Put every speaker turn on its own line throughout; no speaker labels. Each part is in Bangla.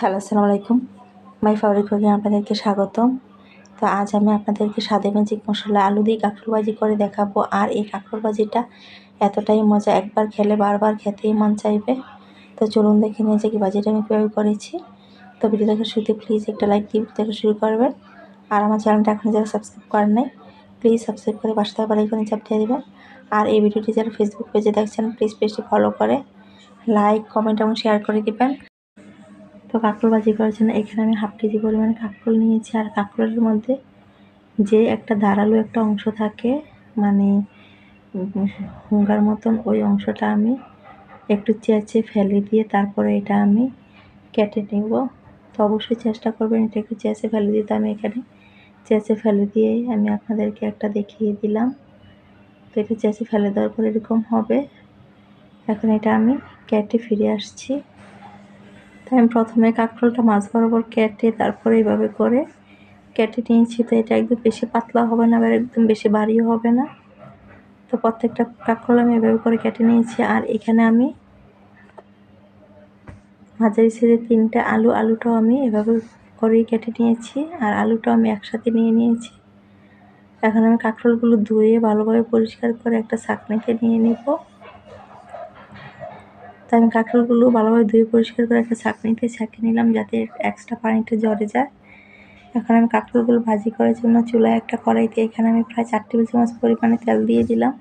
হ্যালো, আসসালামু আলাইকুম। মাই ফেভারিট কুকিং আপনাদেরকে স্বাগতম। তো আজ আমি আপনাদেরকে স্বাদে ম্যাজিক মশলা, আলু দিয়ে কাঁকরোল ভাজি করে দেখাবো। আর এই কাঁকরোল ভাজিটা এতটাই মজা, একবার খেলে বারবার খেতেই মন চাইবে। তো চলুন দেখে নিয়ে যে কি ভাজিটা আমি কীভাবে করেছি। তো ভিডিও দেখে শুরুতে প্লিজ একটা লাইক দিয়ে দেখে শুরু করবেন। আর আমার চ্যানেলটা এখন যারা সাবস্ক্রাইব করেন নাই প্লিজ সাবস্ক্রাইব করে পাশে থাকা বাড়ি চাপ দিয়ে দেবেন। আর এই ভিডিওটি যারা ফেসবুক পেজে দেখছেন প্লিজ পেজটি ফলো করে লাইক কমেন্ট এবং শেয়ার করে দেবেন। তো কাঁকরোল ভাজি করার জন্য এখানে আমি হাফ কেজি পরিমাণে কাঁকরোল নিয়েছি। আর কাঁকরোলের মধ্যে যে একটা ধারালো একটা অংশ থাকে মানে হুঙ্গার মতন ওই অংশটা আমি একটু চেঁচে ফেলে দিয়ে তারপরে এটা আমি কেটে নেব। তো অবশ্যই চেষ্টা করবেন এটা একটু চেঁচে ফেলে দিতে। আমি এখানে চেঁচে ফেলে দিয়েই আমি আপনাদেরকে একটা দেখিয়ে দিলাম। তো এটা চেঁচে ফেলে দেওয়ার পর এরকম হবে। এখন এটা আমি কেটে ফিরে আসছি। তাই আমি প্রথমে কাঁকরোলটা মাছ বরাবর কেটে তারপরে এইভাবে করে কেটে নিয়েছি। তো এটা একদম বেশি পাতলা হবে না, আবার একদম বেশি ভারীও হবে না। তো প্রত্যেকটা কাঁকরোল আমি এভাবে করে কেটে নিয়েছি। আর এখানে আমি মাঝারি ছেড়ে তিনটে আলু, আলুটাও আমি এভাবে করেই কেটে নিয়েছি। আর আলুটাও আমি একসাথে নিয়ে নিয়েছি। এখন আমি কাঁকরোলগুলো ধুয়ে ভালোভাবে পরিষ্কার করে একটা ছাঁকনিতে নিয়ে নিব। তাই আমি কাঁকড়গুলো ভালোভাবে ধুয়ে পরিষ্কার করে একটা ছাঁকনিতে ছাঁকিয়ে নিলাম যাতে এক্সট্রা পানিটা জড়ে যায়। এখন আমি কাঁকড়গুলো ভাজি করার জন্য চুলায় একটা কড়াইতে এখানে আমি প্রায় চার টেবিল চামচ পরিমাণে তেল দিয়ে দিলাম।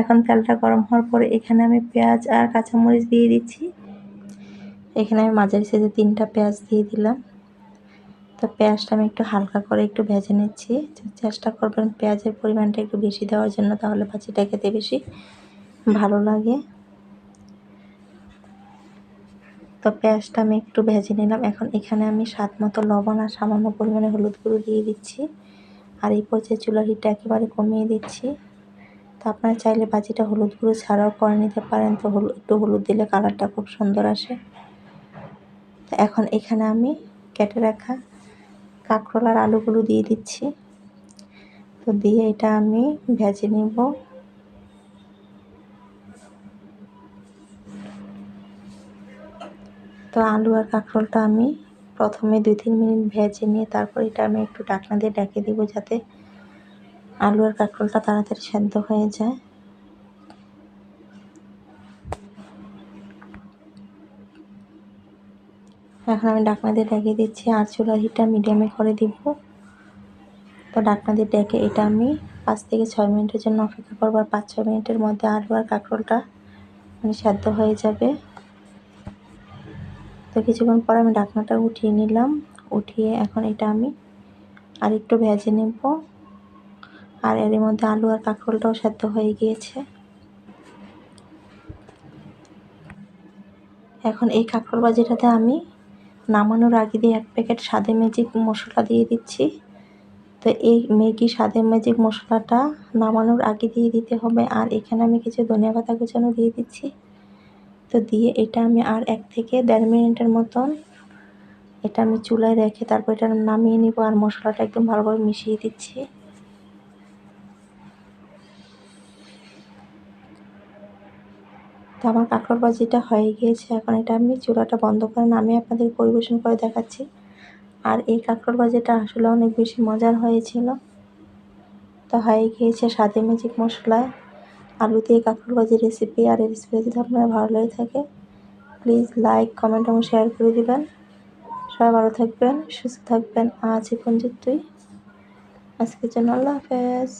এখন তেলটা গরম হওয়ার পরে এখানে আমি পেঁয়াজ আর কাঁচামরিচ দিয়ে দিচ্ছি। এখানে আমি মাঝারি সাইজে তিনটা পেঁয়াজ দিয়ে দিলাম। তো পেঁয়াজটা আমি একটু হালকা করে একটু ভেজে নিচ্ছি। চেষ্টা করবেন পেঁয়াজের পরিমাণটা একটু বেশি দেওয়ার জন্য, তাহলে ভাজিটা খেতে বেশি ভালো লাগে। তো পেঁয়াজটা আমি একটু ভেজে নিলাম। এখন এখানে আমি স্বাদ মতো লবণ আর সামান্য পরিমাণে হলুদ গুঁড়ো দিয়ে দিচ্ছি। আর এই পর্যায়ে চুলার হিটটা একেবারে কমিয়ে দিচ্ছি। তো আপনারা চাইলে বাজিটা হলুদ গুঁড়ো ছাড়াও করে নিতে পারেন। তো একটু হলুদ দিলে কালারটা খুব সুন্দর আসে। তো এখন এখানে আমি কেটে রাখা কাঁকরোল আর আলুগুলো দিয়ে দিচ্ছি। তো দিয়ে এটা আমি ভেজে নেব। তো আলু আর কাঁকরোলটা আমি প্রথমে দুই তিন মিনিট ভেজে নিয়ে তারপর এটা আমি একটু ডাকনা দিয়ে ডেকে দিব যাতে আলু আর কাঁকরোলটা তাড়াতাড়ি সেদ্ধ হয়ে যায়। এখন আমি ডাকনা দিয়ে ডেকে দিচ্ছি, আর চুলার হিটটা মিডিয়ামে করে দিব। তো ডাকনা দিয়ে ডেকে এটা আমি পাঁচ থেকে ছয় মিনিটের জন্য অপেক্ষা করব, আর পাঁচ ছয় মিনিটের মধ্যে আলু আর কাঁকরোলটা মানে সেদ্ধ হয়ে যাবে। তো কিছুক্ষণ পর আমি ঢাকনাটা উঠিয়ে নিলাম। উঠিয়ে এখন এটা আমি আর একটু ভেজে নেব। আর এর মধ্যে আলু আর কাঁকরোলটাও সেদ্ধ হয়ে গিয়েছে। এখন এই কাঁকরোল বাজিটাতে আমি নামানোর আগে দিয়ে এক প্যাকেট সাদে ম্যাজিক মশলা দিয়ে দিচ্ছি। তো এই ম্যাগি সাদে ম্যাজিক মশলাটা নামানোর আগে দিয়ে দিতে হবে। আর এখানে আমি কিছু ধনিয়া পাতা কুচানো দিয়ে দিচ্ছি। তো দিয়ে এটা আমি আর এক থেকে দেড় মিনিটের মতন এটা আমি চুলায় রেখে তারপর এটা নামিয়ে নিব আর মশলাটা একদম ভালোভাবে মিশিয়ে দিচ্ছি। তো আমার কাঁকড় বাজিটা হয়ে গিয়েছে, এখন এটা আমি চুলাটা বন্ধ করে নামিয়ে আপনাদের পরিবেশন করে দেখাচ্ছি। আর এই কাঁকড় বাজিটা আসলে অনেক বেশি মজার হয়েছিল। তো হয়ে গিয়েছে স্বাদে ম্যাজিক মশলায়। আলু দিয়ে কাঁকড় ভাজির রেসিপি আর এই রেসিপি যদি আপনার ভালো লেগে থাকে প্লিজ লাইক কমেন্ট এবং শেয়ার করে দেবেন। সবাই ভালো থাকবেন, সুস্থ থাকবেন। আজ এখন তুই আজকের জন্য আল্লাহ হাফেজ।